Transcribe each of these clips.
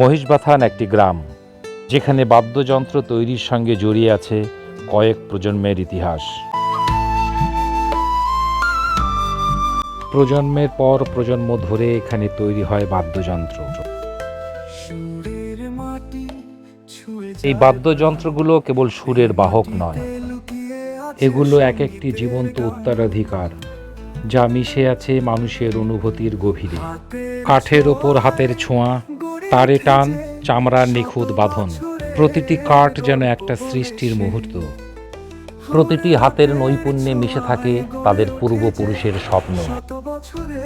মহিষবাথান একটি গ্রাম, যেখানে বাদ্যযন্ত্র তৈরির সঙ্গে জড়িয়ে আছে কয়েক প্রজন্মের ইতিহাস। প্রজন্মের পর প্রজন্ম ধরে এখানে তৈরি হয় বাদ্যযন্ত্র। এই বাদ্যযন্ত্রগুলো কেবল সুরের বাহক নয়, এগুলো এক একটি জীবন্ত উত্তরাধিকার, যা মিশে আছে মানুষের অনুভূতির গভীরে। কাঠের ওপর হাতের ছোঁয়া তারে টান চামড়ার নিখুঁত বাঁধন প্রতিটি কাঠ যেন একটা সৃষ্টির মুহূর্ত। প্রতিটি হাতের নৈপুণ্যে মিশে থাকে তাদের পূর্বপুরুষের স্বপ্ন।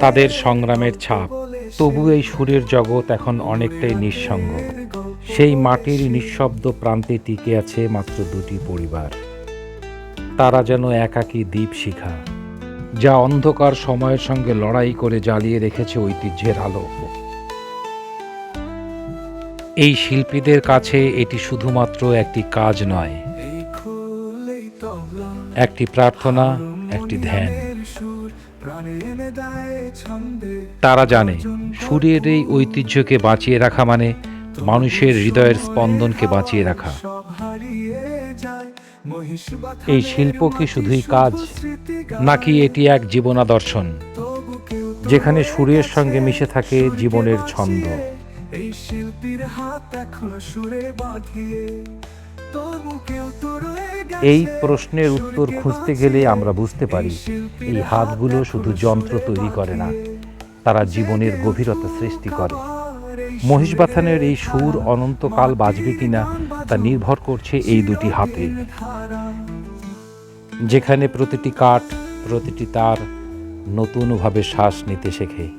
তাদের সংগ্রামের ছাপ তবু এই সুরের জগৎ এখন অনেকটাই নিঃসঙ্গ। সেই মাটির নিঃশব্দ প্রান্তে টিকে আছে মাত্র দুটি পরিবার। তারা যেন একাকী দ্বীপ শিখা যা অন্ধকার সময়ের সঙ্গে লড়াই করে জ্বালিয়ে রেখেছে ঐতিহ্যের আলো। এই শিল্পীদের কাছে এটি শুধুমাত্র একটি কাজ নয়। একটি প্রার্থনা, একটি ধ্যান। তারা জানে সুরের এই ঐতিহ্যকে বাঁচিয়ে রাখা মানে মানুষের হৃদয়ের স্পন্দনকে বাঁচিয়ে রাখা। এই শিল্প কি শুধুই কাজ, নাকি এটি এক জীবনাদর্শন, যেখানে সুরের সঙ্গে মিশে থাকে জীবনের ছন্দ? এই শিল্পীর হাত এখনও সুরে বাঁধিয়ে গেছে এই প্রশ্নের উত্তর খুঁজতে গেলে আমরা বুঝতে পারি এই হাতগুলো শুধু যন্ত্র তৈরি করে না তারা জীবনের গভীরতা সৃষ্টি করে। আর এই মহিষবাথানের এই সুর অনন্তকাল বাজবে কিনা তা নির্ভর করছে এই দুটি হাতে। যেখানে প্রতিটি কাঠ প্রতিটি তার নতুনভাবে শ্বাস নিতে শেখে।